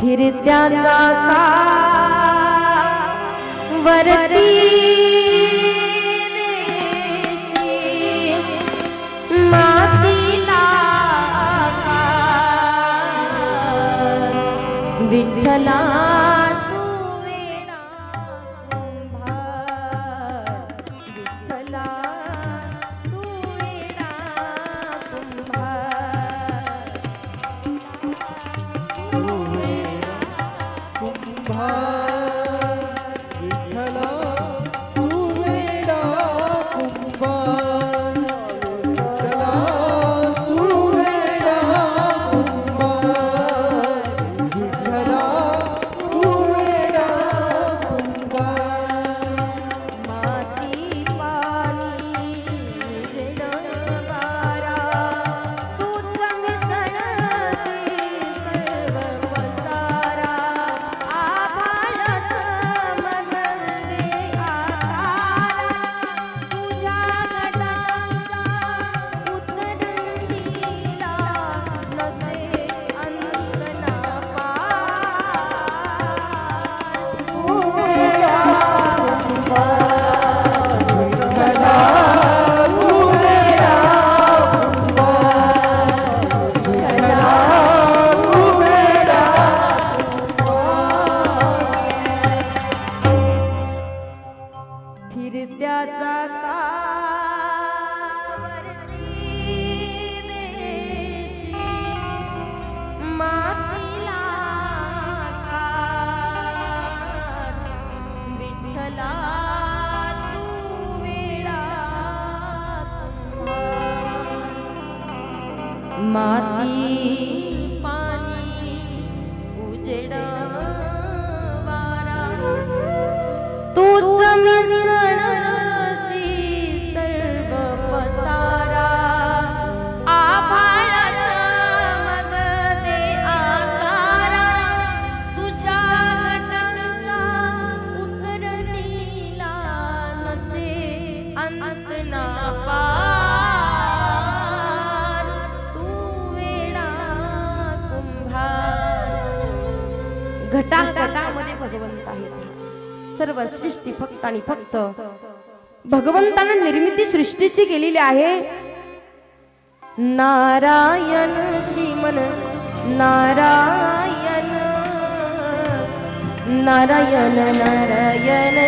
फिरत्याचा का वरती मातीला विठ्ठला Bye. माती घटा भगवंत आहे सर्व सृष्टी फक्त आणि फक्त भगवंतानं निर्मिती सृष्टीची केलेली आहे. नारायण श्रीमन नारायण नारायण नारायण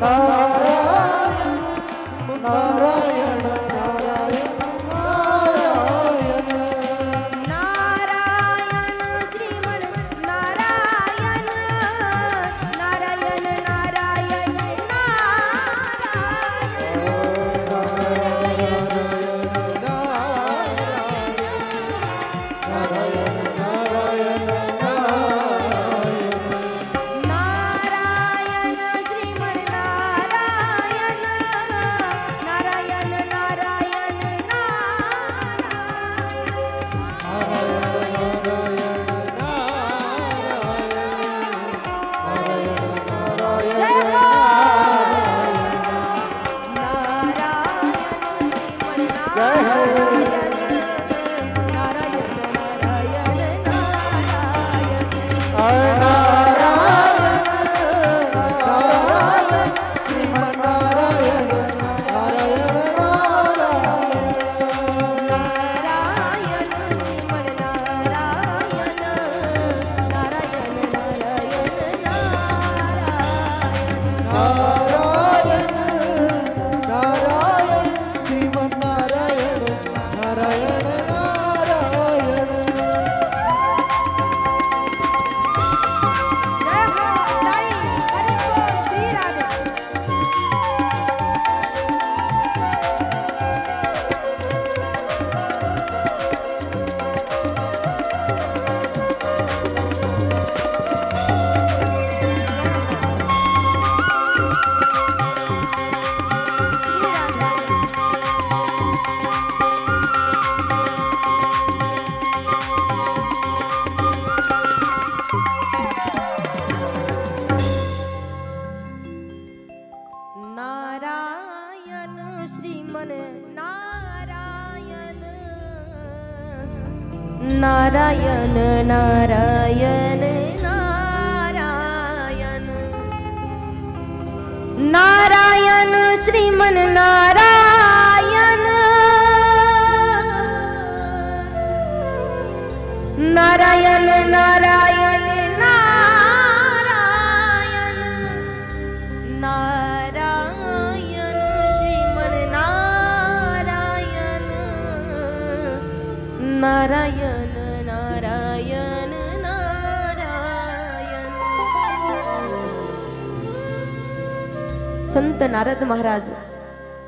ah. मन नारायण नारायण नारायण नारायण नारायण श्रीमन नारायण नारायण નારાયણ નારાયણ નારાયણ સંત નારદ મહારાજ